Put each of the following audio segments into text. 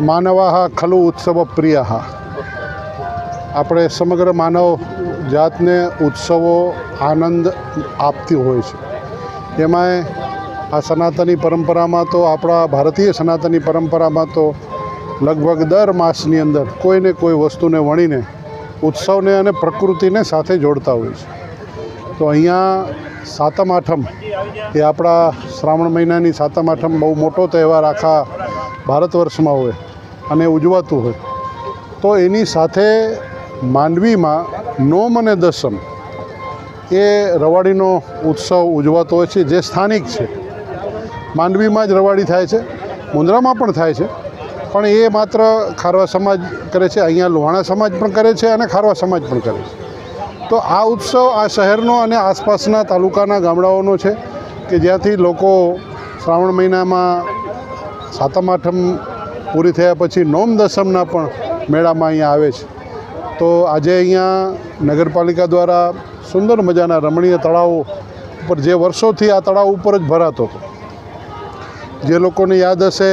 માનવાહ ખલુ ઉત્સવ પ્રિય. આપણે સમગ્ર માનવ જાતને ઉત્સવો આનંદ આપતી હોય છે. એમાંય આ સનાતની પરંપરામાં તો આપણા ભારતીય સનાતની પરંપરામાં તો લગભગ દર માસની અંદર કોઈને કોઈ વસ્તુને વણીને ઉત્સવને અને પ્રકૃતિને સાથે જોડતા હોય છે. તો અહીંયા સાતમ આઠમ એ આપણા શ્રાવણ મહિનાની સાતમ આઠમ બહુ મોટો તહેવાર આખા ભારત વર્ષમાં હોય. અને ઉજવાતું હોય. તો એની સાથે માંડવીમાં નોમ અને દસમ એ રવાડીનો ઉત્સવ ઉજવાતો હોય છે, જે સ્થાનિક છે. માંડવીમાં જ રવાડી થાય છે મુંદ્રામાં પણ થાય છે. પણ એ માત્ર ખારવા સમાજ કરે છે, અહીંયા લોહાણા સમાજ પણ કરે છે અને ખારવા સમાજ પણ કરે છે. તો આ ઉત્સવ આ શહેરનો અને આસપાસના તાલુકાના ગામડાઓનો છે, કે જ્યાંથી લોકો શ્રાવણ મહિનામાં સાતમ, આઠમ પૂરી થયા પછી નોમ દસમના પણ મેળામાં અહીંયા આવે છે. તો આજે અહીંયા નગરપાલિકા દ્વારા સુંદર મજાના રમણીય તળાવો ઉપર જે વર્ષોથી આ તળાવ ઉપર જ ભરાતો હતો. જે લોકોને યાદ હશે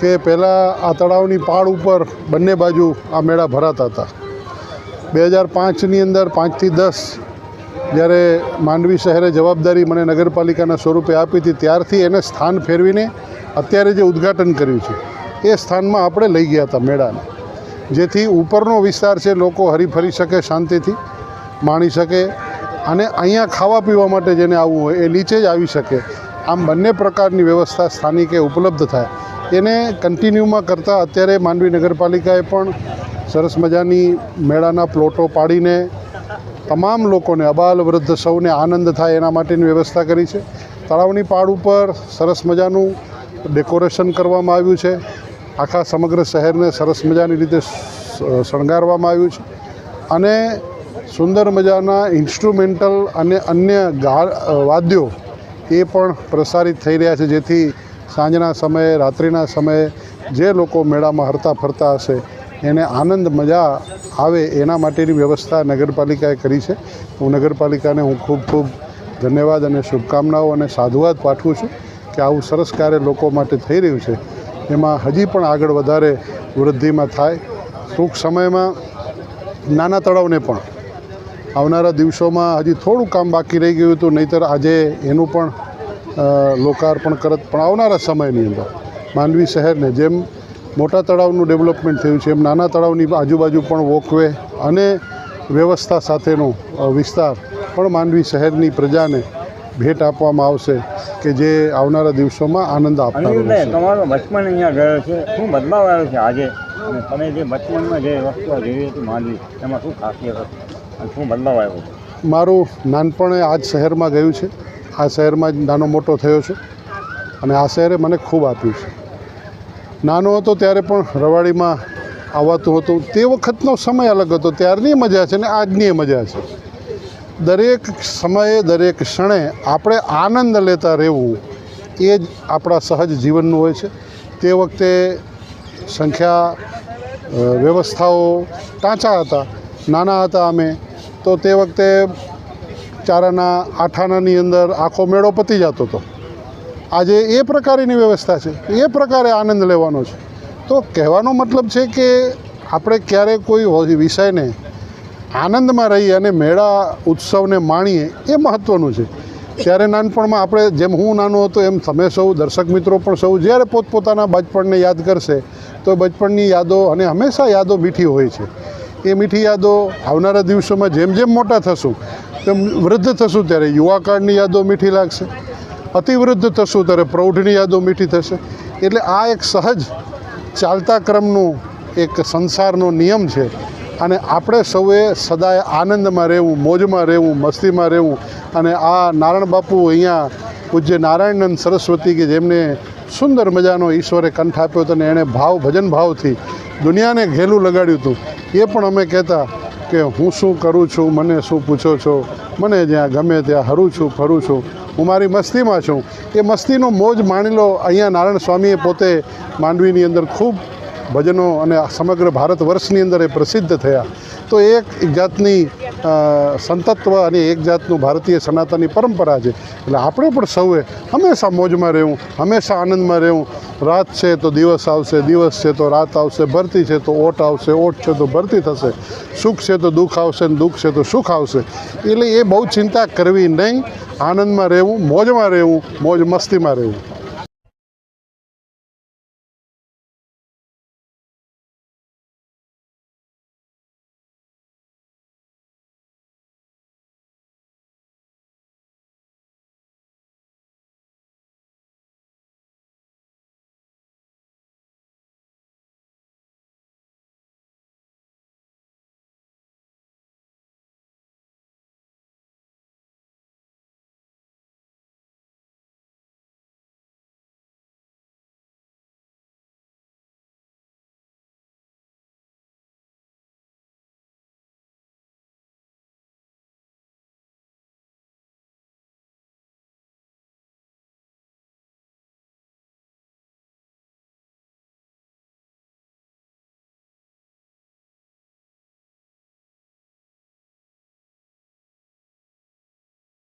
કે પહેલાં આ તળાવની પાળ ઉપર બંને બાજુ આ મેળા ભરાતા હતા. બે હજાર પાંચની અંદર પાંચથી દસ જ્યારે માંડવી શહેરે જવાબદારી મને નગરપાલિકાના સ્વરૂપે આપી હતી, ત્યારથી એને સ્થાન ફેરવીને અત્યારે જે ઉદ્ઘાટન કર્યું છે. એ સ્થાનમાં આપણે લઈ ગયા હતા મેળાને. જેથી ઉપરનો વિસ્તાર છે, લોકો હરીફરી શકે, શાંતિથી માણી શકે અને અહીંયા ખાવા પીવા માટે જેને આવવું હોય એ નીચે જ આવી શકે. આમ બંને પ્રકારની વ્યવસ્થા સ્થાનિકે ઉપલબ્ધ થાય. એને કન્ટિન્યુમાં કરતાં અત્યારે માંડવી નગરપાલિકાએ પણ સરસ મજાની મેળાના પ્લોટો પાડીને તમામ લોકોને, અબાલ વૃદ્ધ સૌને આનંદ થાય એના માટેની વ્યવસ્થા કરી છે. તળાવની પાડ ઉપર સરસ મજાનું ડેકોરેશન કરવામાં આવ્યું છે. આખા સમગ્ર શહેરને સરસ મજાની રીતે શણગારવામાં આવ્યું છે. અને સુંદર મજાના ઇન્સ્ટ્રુમેન્ટલ અને અન્ય ગા વાદ્યો એ પણ પ્રસારિત થઈ રહ્યા છે. જેથી સાંજના સમયે, રાત્રિના સમયે જે લોકો મેળામાં હરતા ફરતા હશે, એને આનંદ મજા આવે એના માટેની વ્યવસ્થા નગરપાલિકાએ કરી છે. હું નગરપાલિકાને હું ખૂબ ખૂબ ધન્યવાદ અને શુભકામનાઓ અને સાધુવાદ પાઠવું છું કે આવું સરસ કાર્ય લોકો માટે થઈ રહ્યું છે. એમાં હજી પણ આગળ વધારે વૃદ્ધિમાં થાય. ટૂંક સમયમાં નાના તળાવને પણ. આવનારા દિવસોમાં હજી થોડું કામ બાકી રહી ગયું હતું, નહીંતર આજે એનું પણ લોકાર્પણ કરત, પણ આવનારા સમયની અંદર માંડવી શહેરને જેમ મોટા તળાવનું ડેવલપમેન્ટ થયું છે, એમ નાના તળાવની આજુબાજુ પણ વોકવે અને વ્યવસ્થા સાથેનો વિસ્તાર પણ માંડવી શહેરની પ્રજાને ભેટ આપવામાં આવશે કે જે આવનારા દિવસોમાં આનંદ આપનાર તમારો બચપન અહીંયા ગયો છે. શું બદલાવ આવ્યો છે આજે? તમે જે બચપનમાં જે વસ્તુઓ જોઈ હતી માંડવી એમાં શું ખાસિયત હતી? અને શું બદલાવ આવ્યો મારું નાનપણ આ જ શહેરમાં ગયું છે. આ શહેરમાં જ નાનો મોટો થયો છું. અને આ શહેરે મને ખૂબ આપ્યું છે. નાનો હતો ત્યારે પણ રવાડીમાં આવવાતું હતું. તે વખતનો સમય અલગ હતો. ત્યારની મજા છે ને આજની મજા છે. દરેક સમયે, દરેક ક્ષણે આપણે આનંદ લેતા રહેવું એ જ આપણા સહજ જીવનનું હોય છે. તે વખતે સંખ્યા વ્યવસ્થાઓ ટાંચા હતા, નાના હતા અમે. તો તે વખતે ચારાના આઠાનાની અંદર આખો મેળો પતી જતો હતો. આજે એ પ્રકારની વ્યવસ્થા છે. એ પ્રકારે આનંદ લેવાનો છે. તો કહેવાનો મતલબ છે કે આપણે ક્યારે કોઈ વિષયને આનંદમાં રહીએ અને મેળા ઉત્સવને માણીએ એ મહત્ત્વનું છે. ત્યારે નાનપણમાં આપણે જેમ હું નાનો હતો એમ તમે સૌ દર્શક મિત્રો પણ સૌ જ્યારે પોતપોતાના બચપણને યાદ કરશે, તો બચપણની યાદો અને હંમેશા યાદો મીઠી હોય છે. એ મીઠી યાદો આવનારા દિવસોમાં જેમ જેમ મોટા થશું, તેમ વૃદ્ધ થશું ત્યારે યુવાકાળની યાદો મીઠી લાગશે. અતિવૃદ્ધ થશું ત્યારે પ્રૌઢની યાદો મીઠી થશે. એટલે આ એક સહજ ચાલતા ક્રમનું એક સંસારનો નિયમ છે. અને આપણે સૌએ સદાય આનંદમાં રહેવું, મોજમાં રહેવું, મસ્તીમાં રહેવું અને આ નારાયણ બાપુ અહીંયા પૂજ્ય નારાયણનંદ સરસ્વતી કે જેમને સુંદર મજાનો ઈશ્વરે કંઠ આપ્યો હતો અને એણે ભાવ, ભજન ભાવથી દુનિયાને ઘેલું લગાડ્યું હતું. એ પણ અમે કહેતા કે હું શું કરું છું, મને શું પૂછો છો, મને જ્યાં ગમે ત્યાં હરું છું, ફરું છું, હું મારી મસ્તીમાં છું. એ મસ્તીનો મોજ માણી લો. અહીંયા નારાયણ સ્વામીએ પોતે માંડવીની અંદર ખૂબ ભજનો અને સમગ્ર ભારત વર્ષની અંદર એ પ્રસિદ્ધ થયા. તો એક જાતની સંતત્વ અને એક જાતનું ભારતીય સનાતનની પરંપરા છે. એટલે આપણે પણ સૌએ હંમેશા મોજમાં રહેવું, હંમેશા આનંદમાં રહેવું. રાત છે તો દિવસ આવશે, દિવસ છે તો રાત આવશે, ભરતી છે તો ઓટ આવશે, ઓટ છે તો ભરતી થશે. સુખ છે તો દુઃખ આવશે ને દુઃખ છે તો સુખ આવશે. એટલે એ બહુ ચિંતા કરવી નહીં. આનંદમાં રહેવું, મોજમાં રહેવું, મોજ મસ્તીમાં રહેવું.